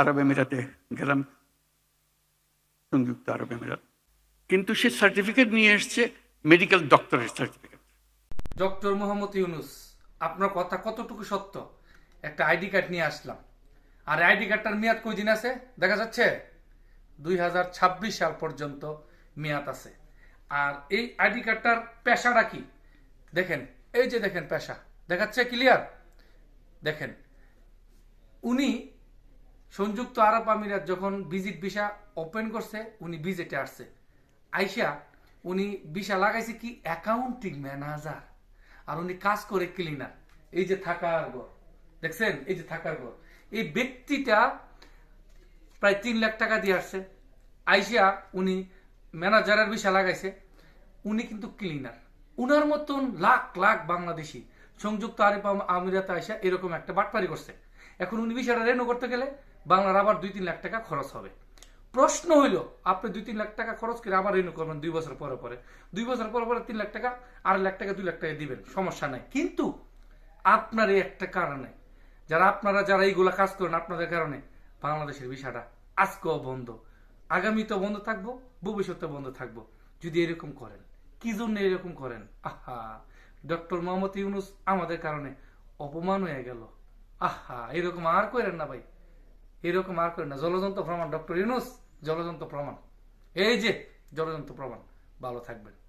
আরব আমিরাতে গেলাম, সংযুক্ত আরব আমিরাত কিন্তু সে সার্টিফিকেট নিয়ে এসছে মেডিকেল ডক্টরের সার্টিফিকেট ডক্টর মোহাম্মদ ইউনুস, আপনার কথা কতটুকু সত্য? একটা আইডি কার্ড নিয়ে আসলাম। আর আইডি কার্ডটার মেয়াদ কই দিন আছে? দেখা যাচ্ছে? দুই হাজার ছাব্বিশ সাল পর্যন্ত মেয়াদ আছে। আর এই আইডি কার্ডটার পেশাটা কি? দেখেন, এই যে দেখেন পেশা, দেখাচ্ছে ক্লিয়ার দেখেন, উনি সংযুক্ত আরব আমিরাত যখন ভিজিট ভিসা ওপেন করছে, উনি ভিজিটে আসছে। আইসা উনি ভিসা লাগাইছে কি অ্যাকাউন্টিং ম্যানেজার আর উনি কাজ করে ক্লিনার এই যে থাকার ঘর। দেখছেন? এই যে থাকার ঘর। এই ব্যক্তিটা প্রায় তিন লাখ টাকা দিয়ে আসছে। আইসা উনি ম্যানেজারের ভিসা লাগাইছে। উনি কিন্তু ক্লিনার উনার মতন লাখ লাখ বাংলাদেশি সংযুক্ত আরব আম- আমিরাতে আইসা এরকম একটা বাটপারি করছে। এখন উনি ভিসাটা রেনু করতে গেলে বাংলার আবার দুই তিন লাখ টাকা খরচ হবে। প্রশ্ন হইল, আপনি দুই তিন লাখ টাকা খরচ করে আবার রিনিউ করবেন দুই বছর পরে পরে। দুই বছর পরে পরে তিন লাখ টাকা, আড়াই লাখ টাকা, দুই লাখ টাকা দিবেন, সমস্যা নাই। কিন্তু আপনার এই একটা কারণে, যারা আপনারা, যারা এইগুলা কাজ করেন আপনাদের কারণে, বাংলাদেশের বিষয়টা আজকেও বন্ধ। আগামীতেও বন্ধ থাকব ভবিষ্যতে বন্ধ থাকব। যদি এরকম করেন, কি জন্য এরকম করেন? আহা, ডক্টর মোহাম্মদ ইউনুস আমাদের কারণে অপমান হয়ে গেল। আহা, এরকম আর করেন না ভাই। এরকম আর করে না। জলজন্ত প্রমাণ, ডক্টর ইউনুস, জলজন্ত প্রমাণ। এই যে, জলজন্ত প্রমাণ। ভালো থাকবেন।